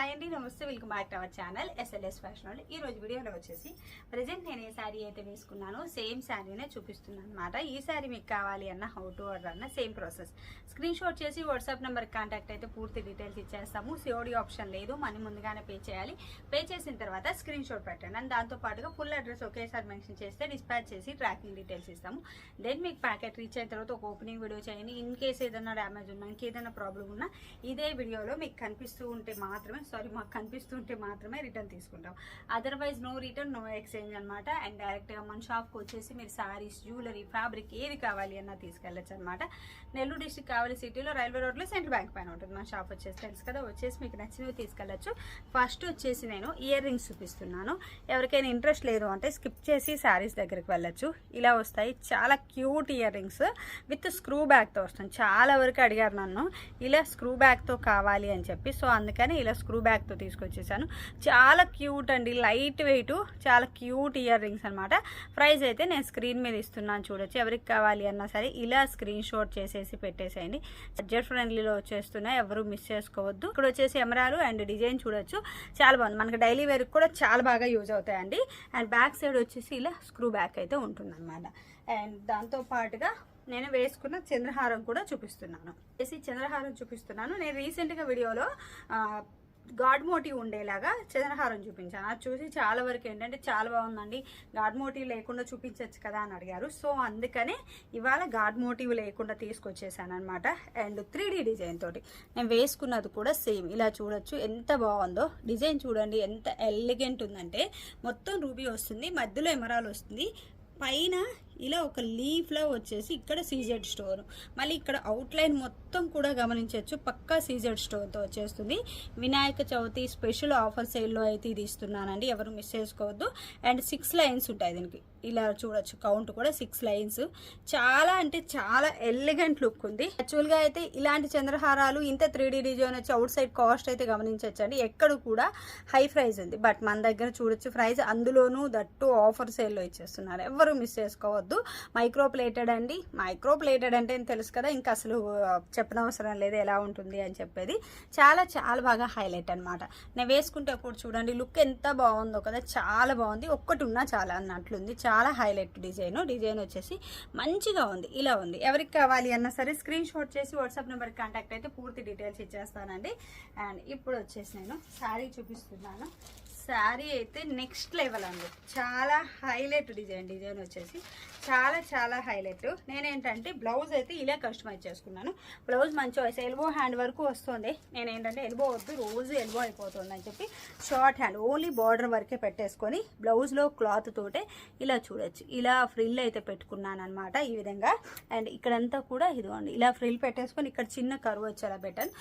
Hi అండి నమస్తే welcome back to our channel SLS fashion వాళ్ళు ఈ రోజు వీడియోలో వచ్చేసి ప్రజెంట్ నేను ఏ శారీ అయితే వేసుకున్నానో సేమ్ శారీనే చూపిస్తున్నాను అనమాట ఈ శారీ మీకు కావాలి అన్న హౌ టు ఆర్డర్ అన్న సేమ్ ప్రాసెస్ స్క్రీన్ షాట్ చేసి వాట్సాప్ నెంబర్ కాంటాక్ట్ అయితే పూర్తి డీటెయిల్స్ ఇచ్చేస్తాము. సిఓడి ఆప్షన్ లేదు మనీ ముందుగానే పే చేయాలి. పే చేసిన తర్వాత స్క్రీన్ షాట్ పెట్టండి. అండ్ దాంతో పాటుగా ఫుల్ అడ్రస్ ఒకేసారి మెన్షన్ చేస్తే డిస్పాచ్ చేసి ట్రాకింగ్ డీటెయిల్స్ ఇస్తాము. దెన్ మీకు ప్యాకెట్ రీచ్ అయిన తర్వాత ఒక ఓపెనింగ్ వీడియో చేయండి. ఇన్ కేస్ ఏదైనా డ్యామేజ్ ఉన్నా ఇంకేదైనా ప్రాబ్లం ఉన్నా ఇదే వీడియోలో మీకు కనిపిస్తూ ఉంటే మాత్రమే సారీ మాకు కనిపిస్తుంటే మాత్రమే రిటర్న్ తీసుకుంటాం. Otherwise no return no exchange అనమాట అండ్ డైరెక్ట్గా మన షాప్కి వచ్చేసి మీరు సారీస్ జ్యువెలరీ ఫ్యాబ్రిక్ ఏది కావాలి అన్నా తీసుకెళ్ళచ్చు అనమాట నెల్లూరు డిస్టిక్ కావాలి సిటీలో రైల్వే రోడ్లో సెంట్రల్ బ్యాంక్ పైన ఉంటుంది మన షాప్ వచ్చేసి. తెలుసు కదా వచ్చేసి మీకు నచ్చినవి తీసుకెళ్ళచ్చు. ఫస్ట్ వచ్చేసి నేను ఇయర్ రింగ్స్ చూపిస్తున్నాను. ఎవరికైనా ఇంట్రెస్ట్ లేదు అంటే స్కిప్ చేసి శారీస్ దగ్గరికి వెళ్ళచ్చు. ఇలా వస్తాయి. చాలా cute ear rings with screw బ్యాగ్తో వస్తాను చాలా వరకు అడిగారు నన్ను. ఇలా స్క్రూ బ్యాగ్తో కావాలి అని చెప్పి. సో అందుకని ఇలా స్క్రూ బ్యాగ్తో తీసుకొచ్చేసాను. చాలా క్యూట్ అండి లైట్ వెయిట్ చాలా క్యూట్ ఇయర్ రింగ్స్ అనమాట ప్రైస్ అయితే నేను స్క్రీన్ మీద ఇస్తున్నాను చూడొచ్చు ఎవరికి కావాలి అన్నా సరే ఇలా స్క్రీన్ షాట్ చేసేసి పెట్టేసేయండి. బడ్జెట్ ఫ్రెండ్లీలో వచ్చేస్తున్నాయి ఎవరు మిస్ చేసుకోవద్దు. ఇక్కడ వచ్చేసి ఎమరాలు అండ్ డిజైన్ చూడొచ్చు చాలా బాగుంది. మనకి డైలీ వేర్కి కూడా చాలా బాగా యూజ్ అవుతాయండి. అండ్ బ్యాక్ సైడ్ వచ్చేసి ఇలా స్క్రూ బ్యాక్ అయితే ఉంటుంది అనమాట అండ్ దాంతో పాటుగా నేను వేసుకున్న చంద్రహారం కూడా చూపిస్తున్నాను. వేసి చంద్రహారం చూపిస్తున్నాను. నేను రీసెంట్గా వీడియోలో గాడ్ మోటివ్ ఉండేలాగా చంద్రహారం చూపించాను. అది చూసి చాలా వరకు ఏంటంటే చాలా బాగుందండి. గాడ్ మోటివ్ లేకుండా చూపించవచ్చు కదా అని అడిగారు. సో అందుకనే ఇవాళ గాడ్ మోటివ్ లేకుండా తీసుకొచ్చేసాను అనమాట అండ్ త్రీ డిజైన్ తోటి. నేను వేసుకున్నది కూడా సేమ్. ఇలా చూడొచ్చు. ఎంత బాగుందో. డిజైన్ చూడండి. ఎంత ఎలిగెంట్ ఉందంటే మొత్తం రూబీ వస్తుంది. మధ్యలో ఎమరాల్ వస్తుంది. పైన ఇలా ఒక లీఫ్లో వచ్చేసి ఇక్కడ సీజెడ్ స్టోర్. మళ్ళీ ఇక్కడ అవుట్లైన్ మొత్తం కూడా గమనించవచ్చు పక్కా సీజెడ్ స్టోర్తో వచ్చేస్తుంది. వినాయక చవితి స్పెషల్ ఆఫర్ సేల్లో అయితే ఇది ఇస్తున్నానండి. ఎవరు మిస్ చేసుకోవద్దు. అండ్ సిక్స్ లైన్స్ ఉంటాయి దీనికి. ఇలా చూడొచ్చు. కౌంట్ కూడా సిక్స్ లైన్స్. చాలా అంటే చాలా ఎలిగెంట్ లుక్ ఉంది. యాక్చువల్గా అయితే ఇలాంటి చంద్రహారాలు ఇంత త్రీ డీ డిజైన్ వచ్చి అవుట్ సైడ్ కాస్ట్ అయితే గమనించవచ్చు అండి ఎక్కడ కూడా హై ప్రైస్ ఉంది. బట్ మన దగ్గర చూడొచ్చు ప్రైస్. అందులోనూ దట్టు ఆఫర్ సేల్లో ఇచ్చేస్తున్నారు. ఎవరు మిస్ చేసుకోవద్దు. మైక్రో ప్లేటెడ్ అండి. మైక్రో ప్లేటెడ్ అంటే తెలుసు కదా ఇంకా అసలు చెప్పనవసరం లేదు ఎలా ఉంటుంది అని చెప్పేది. చాలా చాలా బాగా హైలైట్ అనమాట నేను వేసుకుంటే అప్పుడు చూడండి లుక్ ఎంత బాగుందో కదా చాలా బాగుంది. ఒక్కటి ఉన్నా చాలా అన్నట్లుంది. చాలా హైలైట్ డిజైన్. డిజైన్ వచ్చేసి మంచిగా ఉంది ఇలా ఉంది. ఎవరికి కావాలి అన్నా సరే స్క్రీన్ షాట్ చేసి వాట్సాప్ నెంబర్కి కాంటాక్ట్ అయితే పూర్తి డీటెయిల్స్ ఇచ్చేస్తానండి. అండ్ ఇప్పుడు వచ్చేసి నేను శారీ చూపిస్తున్నాను. శారీ అయితే నెక్స్ట్ లెవెల్ అండి. చాలా హైలైట్ డిజైన్ డిజైన్ వచ్చేసి. చాలా చాలా హైలైట్. నేనేంటంటే బ్లౌజ్ అయితే ఇలా కస్టమైజ్ చేసుకున్నాను. బ్లౌజ్ మంచి వయసు ఎల్బో హ్యాండ్ వరకు వస్తుంది. నేను ఏంటంటే ఎల్బో వద్దు రోజు ఎల్బో అయిపోతుంది అని చెప్పి షార్ట్ హ్యాండ్ ఓన్లీ బార్డర్ వరకే పెట్టేసుకొని బ్లౌజ్లో క్లాత్ తోటే ఇలా చూడొచ్చు. ఇలా ఫ్రిల్ అయితే పెట్టుకున్నాను అనమాట ఈ విధంగా. అండ్ ఇక్కడంతా కూడా ఇదిగోండి ఇలా ఫ్రిల్ పెట్టేసుకొని ఇక్కడ చిన్న కరువు వచ్చేలా పెట్టాను.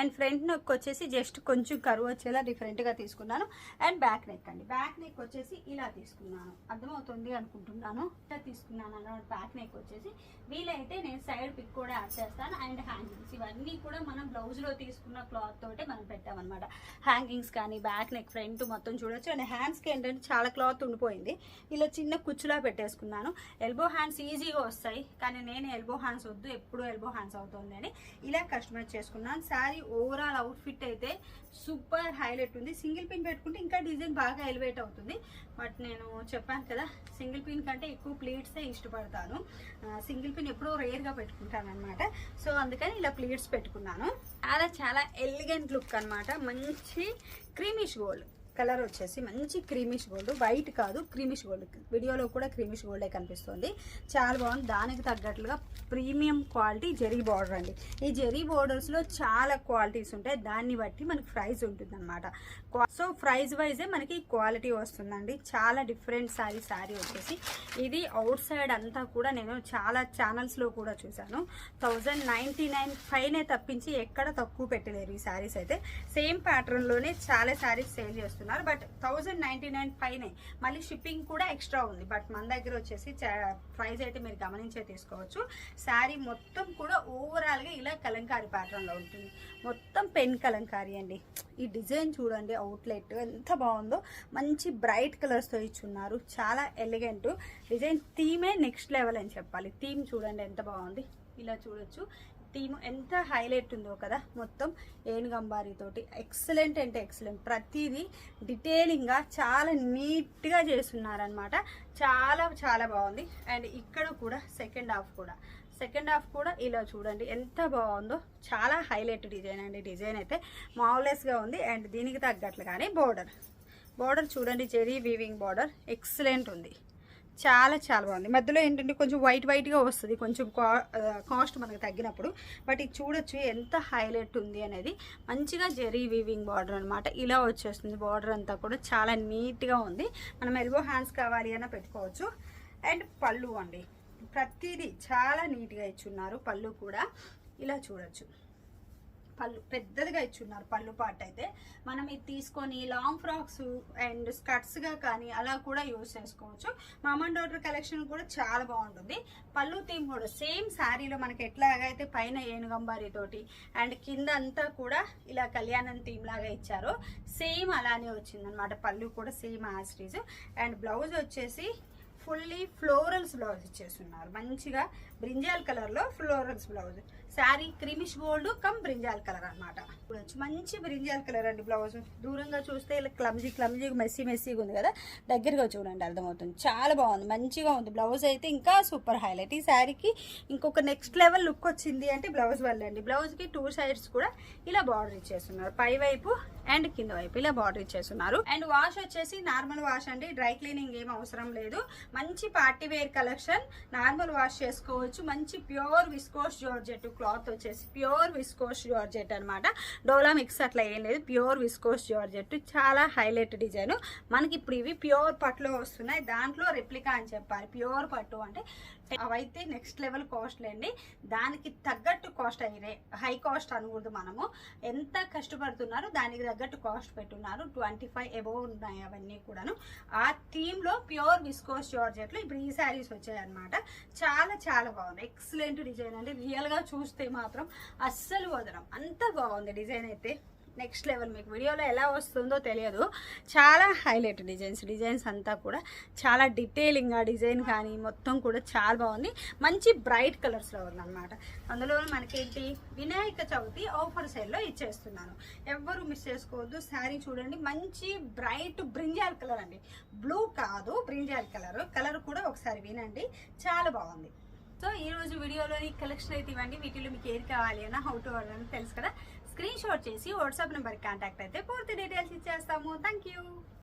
అండ్ ఫ్రంట్ నెక్ వచ్చేసి జస్ట్ కొంచెం కరువు వచ్చేలా డిఫరెంట్గా తీసుకున్నాను. అండ్ బ్యాక్ నెక్ అండి. బ్యాక్ నెక్ వచ్చేసి ఇలా తీసుకున్నాను. అర్థమవుతుంది అనుకుంటున్నాను. ఇట్లా తీసుకున్నాను అన్నమాట. బ్యాక్ నెక్ వచ్చేసి వీలైతే నేను సైడ్ పిక్ కూడా యాడ్ చేస్తాను. అండ్ హ్యాంగింగ్స్ ఇవన్నీ కూడా మనం బ్లౌజ్లో తీసుకున్న క్లాత్ తోటే మనం పెట్టామన్నమాట. హ్యాంగింగ్స్ కానీ బ్యాక్ నెక్ ఫ్రంట్ మొత్తం చూడొచ్చు. అండ్ హ్యాండ్స్కి ఏంటంటే చాలా క్లాత్ ఉండిపోయింది. ఇలా చిన్న కుచ్చులా పెట్టేసుకున్నాను. ఎల్బో హ్యాండ్స్ ఈజీగా వస్తాయి. కానీ నేను ఎల్బో హ్యాండ్స్ వద్దు. ఎప్పుడు ఎల్బో హ్యాండ్స్ అవుతుంది అని ఇలా కస్టమైజ్ చేసుకున్నాను. శారీ ఓవరాల్ అవుట్ఫిట్ అయితే సూపర్ హైలైట్ ఉంది. సింగిల్ పిన్ పెట్టుకుంటే ఇంకా డిజైన్ బాగా ఎలివేట్ అవుతుంది. బట్ నేను చెప్పాను కదా సింగిల్ పిన్ కంటే ఎక్కువ ప్లేట్సే ఇష్టపడతాను. సింగిల్ పిన్ ఎప్పుడో రేర్గా పెట్టుకుంటాను అనమాట సో అందుకని ఇలా ప్లేట్స్ పెట్టుకున్నాను. చాలా చాలా ఎలిగెంట్ లుక్ అనమాట మంచి క్రీమిష్ గోల్డ్ కలర్ వచ్చేసి మంచి క్రీమిష్ గోల్డ్. వైట్ కాదు క్రీమిష్ గోల్డ్. వీడియోలో కూడా క్రీమిష్ గోల్డే కనిపిస్తుంది. చాలా బాగుంది. దానికి తగ్గట్లుగా ప్రీమియం క్వాలిటీ జెరీ బార్డర్ అండి. ఈ జెరీ బోర్డర్స్లో చాలా క్వాలిటీస్ ఉంటాయి. దాన్ని బట్టి మనకి ప్రైస్ ఉంటుంది అనమాట సో ప్రైస్ వైజే మనకి క్వాలిటీ వస్తుందండి. చాలా డిఫరెంట్ శారీ సారీ వచ్చేసి. ఇది అవుట్ సైడ్ అంతా కూడా నేను చాలా ఛానల్స్లో కూడా చూశాను. థౌజండ్ నైంటీ నైన్ పైనే తప్పించి ఎక్కడ తక్కువ పెట్టలేరు ఈ శారీస్ అయితే. సేమ్ ప్యాటర్న్లోనే చాలా శారీస్ సేల్ చేస్తున్నారు. బట్ థౌజండ్ నైంటీ నైన్ పైనే మళ్ళీ షిప్పింగ్ కూడా ఎక్స్ట్రా ఉంది. బట్ మన దగ్గర వచ్చేసి ప్రైస్ అయితే మీరు గమనించే తీసుకోవచ్చు. శారీ మొత్తం కూడా ఓవరాల్గా ఇలా కలంకారీ ప్యాటర్న్లో ఉంటుంది. మొత్తం పెన్ కలంకారీ అండి. ఈ డిజైన్ చూడండి అవుట్లెట్ ఎంత బాగుందో. మంచి బ్రైట్ కలర్స్తో ఇచ్చున్నారు. చాలా ఎలిగెంట్ డిజైన్ థీమే నెక్స్ట్ లెవెల్ అని చెప్పాలి. థీమ్ చూడండి ఎంత బాగుంది. ఇలా చూడొచ్చు. థీమ్ ఎంత హైలైట్ ఉందో కదా మొత్తం ఏనుగంబారి తోటి. ఎక్సలెంట్ అంటే ఎక్సలెంట్ ప్రతిదీ డీటెయిలింగ్గా చాలా నీట్గా చేస్తున్నారనమాట చాలా చాలా బాగుంది. అండ్ ఇక్కడ కూడా సెకండ్ హాఫ్ కూడా. సెకండ్ హాఫ్ కూడా ఇలా చూడండి ఎంత బాగుందో. చాలా హైలైట్ డిజైన్ అండి. డిజైన్ అయితే మావులెస్గా ఉంది. అండ్ దీనికి తగ్గట్లుగానే బోర్డర్ బోర్డర్ చూడండి జెరీ వీవింగ్ బోర్డర్ ఎక్సలెంట్ ఉంది. చాలా చాలా బాగుంది. మధ్యలో ఏంటంటే కొంచెం వైట్ వైట్గా వస్తుంది. కొంచెం కాస్ట్ మనకు తగ్గినప్పుడు. బట్ ఇది చూడొచ్చు ఎంత హైలైట్ ఉంది అనేది. మంచిగా జెరీ వీవింగ్ బార్డర్ అనమాట ఇలా వచ్చేస్తుంది. బార్డర్ అంతా కూడా చాలా నీట్గా ఉంది. మనం ఎల్బో హ్యాండ్స్ కావాలి అన్న పెట్టుకోవచ్చు. అండ్ పళ్ళు అండి. ప్రతిదీ చాలా నీట్గా ఇచ్చున్నారు. పళ్ళు కూడా. ఇలా చూడొచ్చు. పళ్ళు పెద్దదిగా ఇచ్చున్నారు పళ్ళు పార్ట్ అయితే. మనం ఇది తీసుకొని లాంగ్ ఫ్రాక్స్ అండ్ స్కర్ట్స్గా కానీ అలా కూడా యూజ్ చేసుకోవచ్చు. మామన్ డాటర్ కలెక్షన్ కూడా చాలా బాగుంటుంది. పళ్ళు థీమ్ కూడా సేమ్ శారీలో మనకి ఎట్లాగైతే పైన ఏనుగంబారి తోటి అండ్ కింద అంతా కూడా ఇలా కళ్యాణం థీమ్ లాగా ఇచ్చారు సేమ్ అలానే వచ్చిందనమాట పళ్ళు కూడా సేమ్ యాస్టీజ్ అండ్ బ్లౌజ్ వచ్చేసి ఫుల్లీ ఫ్లోరల్స్ బ్లౌజ్ ఇచ్చేస్తున్నారు. మంచిగా బ్రింజాల్ కలర్లో florals blouse. Sari creamish gold cum brinjal colour అనమాట మంచి బ్రింజాల్ కలర్ అండి బ్లౌజ్. దూరంగా చూస్తే ఇలా క్లమ్జీ క్లమ్జీ మెస్సీ మెస్సీగా ఉంది కదా. దగ్గరగా చూడండి అర్థమవుతుంది. చాలా బాగుంది మంచిగా ఉంది. బ్లౌజ్ అయితే ఇంకా సూపర్ హైలైట్. ఈ శారీకి ఇంకొక నెక్స్ట్ లెవెల్ లుక్ వచ్చింది అంటే బ్లౌజ్ వల్ల అండి. బ్లౌజ్కి టూ సైడ్స్ కూడా ఇలా బార్డర్ ఇచ్చేస్తున్నారు. పై వైపు అండ్ కింద వైపు ఇలా బార్డర్ ఇచ్చేస్తున్నారు. అండ్ వాష్ వచ్చేసి నార్మల్ వాష్ అండి. డ్రై క్లీనింగ్ ఏం అవసరం లేదు. మంచి party wear collection normal wash చేసుకోవచ్చు. మంచి ప్యూర్ విస్కోస్ జార్జెట్ క్లాత్ వచ్చేసి ప్యూర్ విస్కోస్ జార్జెట్ అన్నమాట. డోలా మిక్స్ అట్లా ఏం లేదు. Pure viscose georgette. చాలా హైలైట్ డిజైన్. మనకి ఇప్పుడు ఇవి ప్యూర్ పట్టులో వస్తున్నాయి. దాంట్లో రెప్లికా అని చెప్పాలి. ప్యూర్ పట్టు అంటే అవైతే నెక్స్ట్ లెవెల్ కాస్ట్లు అండి. దానికి తగ్గట్టు కాస్ట్ అయ్యే హై కాస్ట్ అనకూడదు మనము. ఎంత కష్టపడుతున్నారో దానికి తగ్గట్టు కాస్ట్ పెట్టున్నారు. ట్వంటీ ఫైవ్ అబోవ్ ఉన్నాయి అవన్నీ కూడాను. ఆ థీమ్లో ప్యూర్ విస్కోస్ జార్జెట్లో ఇప్పుడు ఈ శారీస్ వచ్చాయన్నమాట చాలా చాలా బాగుంది ఎక్సలెంట్ డిజైన్ అండి. రియల్గా చూస్తే మాత్రం అస్సలు వదలం అంత బాగుంది డిజైన్ అయితే. నెక్స్ట్ లెవెల్ మీకు వీడియోలో ఎలా వస్తుందో తెలియదు. చాలా హైలైట్ డిజైన్స్ డిజైన్స్ అంతా కూడా చాలా డీటెయిలింగ్ ఆ డిజైన్ కానీ మొత్తం కూడా చాలా బాగుంది. మంచి బ్రైట్ కలర్స్లో ఉందన్నమాట. అందులో మనకేంటి? వినాయక చవితి ఆఫర్ సేల్లో ఇచ్చేస్తున్నాను. ఎవ్వరు మిస్ చేసుకోవద్దు. శారీ చూడండి మంచి బ్రైట్ బ్రింజాల్ కలర్ అండి. బ్లూ కాదు బ్రింజాల్ కలర్. కలర్ కూడా ఒకసారి వినండి. చాలా బాగుంది. సో ఈ రోజు వీడియోలోని కలెక్షన్ అయితే ఇవ్వండి. వీటిలో మీకు ఏది కావాలి అన్న హౌ టు ఆర్డర్ అని తెలుసు కదా? స్క్రీన్ షాట్ చేసి వాట్సాప్ నెంబర్ కాంటాక్ట్ అయితే పూర్తి డీటెయిల్స్ ఇచ్చేస్తాము. Thank you